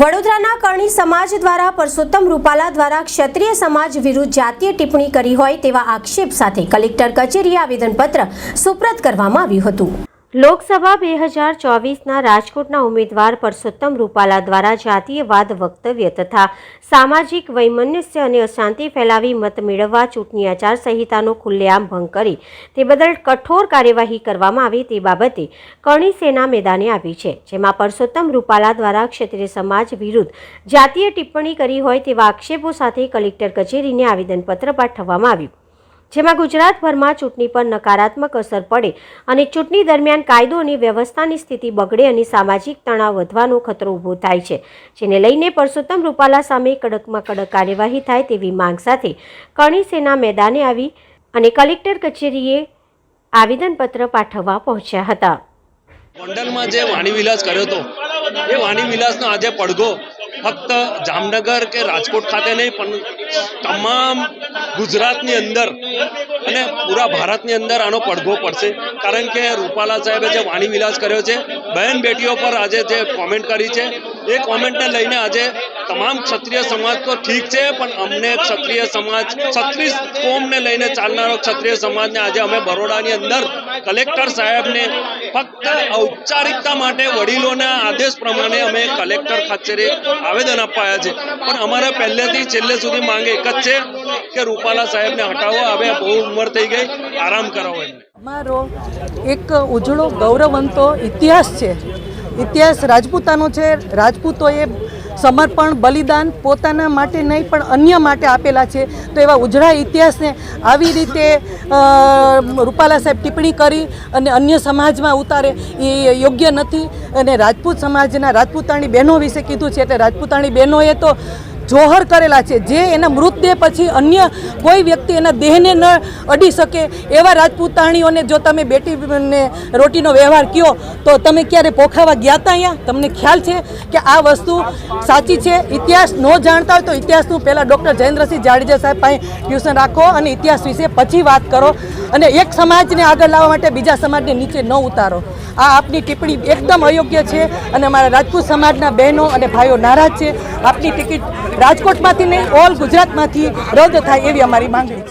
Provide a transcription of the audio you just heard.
વડોદરાના કરણી સમાજ દ્વારા પરસોત્તમ રૂપાલા દ્વારા ક્ષત્રિય સમાજ વિરુદ્ધ જાતીય ટિપ્પણી કરી હોય તેવા આક્ષેપ સાથે કલેક્ટર કચેરીએ આવેદનપત્ર સુપ્રત કરવામાં આવ્યું હતું. લોકસભા બે હજાર ચોવીસના રાજકોટના ઉમેદવાર પરસોત્તમ રૂપાલા દ્વારા જાતીયવાદ વક્તવ્ય તથા સામાજિક વૈમનસ્ય અને અશાંતિ ફેલાવી મત મેળવવા ચૂંટણી આચારસંહિતાનો ખુલ્લેઆમ ભંગ કરી તે બદલ કઠોર કાર્યવાહી કરવામાં આવી તે બાબતે કરણી સેના મેદાને આવી છે, જેમાં પરસોત્તમ રૂપાલા દ્વારા ક્ષત્રિય સમાજ વિરુદ્ધ જાતીય ટિપ્પણી કરી હોય તેવા આક્ષેપો સાથે કલેક્ટર કચેરીને આવેદનપત્ર પાઠવવામાં આવ્યું. જેમાં ગુજરાતભરમાં ચૂંટણી પર નકારાત્મક અસર પડે અને ચૂંટણી દરમિયાન કાયદો અને વ્યવસ્થાની સ્થિતિ બગડે અને સામાજિક તણાવ વધવાનો ખતરો ઊભો થાય છે, જેને લઈને પરસોત્તમ રૂપાલા સામે કડકમાં કડક કાર્યવાહી થાય તેવી માંગ સાથે કરણી સેના મેદાને આવી અને કલેક્ટર કચેરીએ આવેદનપત્ર પાઠવવા પહોંચ્યા હતા. ગોંડલમાં જે વાણીવિલાસ કર્યો હતો, એ વાણીવિલાસનો આજે પડઘો ફક્ત જામનગર કે રાજકોટ ખાતે નહીં, પણ તમામ ગુજરાતની અંદર અને પૂરા ભારતની અંદર આનો પડઘો પડશે. કારણ કે રૂપાલા સાહેબે જે વાણીવિલાસ કર્યો છે, બહેન બેટીઓ પર આજે જે કોમેન્ટ કરી છે, એ કોમેન્ટને લઈને આજે તમામ ક્ષત્રિય સમાજ તો ઠીક છે, પણ અમને ક્ષત્રિય સમાજ, છત્રીસ કોમને લઈને ચાલનારો ક્ષત્રિય સમાજને આજે અમે બરોડાની અંદર કલેક્ટર સાહેબને ફક્ત ઔપચારિકતા માટે વડીલોના આદેશ પ્રમાણે અમે કલેક્ટર ખાચરે આવેદન અપાયા છે. પણ અમારે પહેલેથી છેલ્લે સુધી માંગ એક જ છે કે રૂપાલા સાહેબને હટાવો. હવે બહુ ઉંમર થઈ ગઈ. આરામ કરાવો એમને. અમારો એક ઉજળો ગૌરવંતો ઇતિહાસ છે. ઇતિહાસ રાજપૂતાનો છે. રાજપૂતોએ સમર્પણ, બલિદાન પોતાના માટે નહીં, પણ અન્ય માટે આપેલા છે. તો એવા ઉજળા ઇતિહાસને આવી રીતે રૂપાલા સાહેબ ટિપ્પણી કરી અને અન્ય સમાજમાં ઉતારે, એ યોગ્ય નથી. અને રાજપૂત સમાજના રાજપૂતાણી બહેનો વિશે કીધું છે, એટલે રાજપૂતાણી બહેનોએ તો જોહર કરેલા છે. જે એના મૃતદેહ પછી અન્ય કોઈ વ્યક્તિ એના દેહને ન અડી શકે એવા રાજપૂતાણીઓને જો તમે બેટીને રોટીનો વ્યવહાર કયો, તો તમે ક્યારે પોખાવા ગયા હતા અહીંયા? તમને ખ્યાલ છે કે આ વસ્તુ સાચી છે? ઇતિહાસ ન જાણતા હોય તો ઇતિહાસનું પહેલાં ડૉક્ટર જયેન્દ્રસિંહ જાડેજા સાહેબ પાસે ટ્યુશન રાખો અને ઇતિહાસ વિશે પછી વાત કરો અને એક સમાજને આગળ લાવવા માટે બીજા સમાજને નીચે ન ઉતારો. આ આપની ટિપ્પણી એકદમ અયોગ્ય છે અને અમારા રાજપૂત સમાજના બહેનો અને ભાઈઓ નારાજ છે. આપની ટિકિટ રાજકોટમાંથી નહીં ઓલ ગુજરાતમાંથી રદ થાય એવી અમારી માંગણી છે.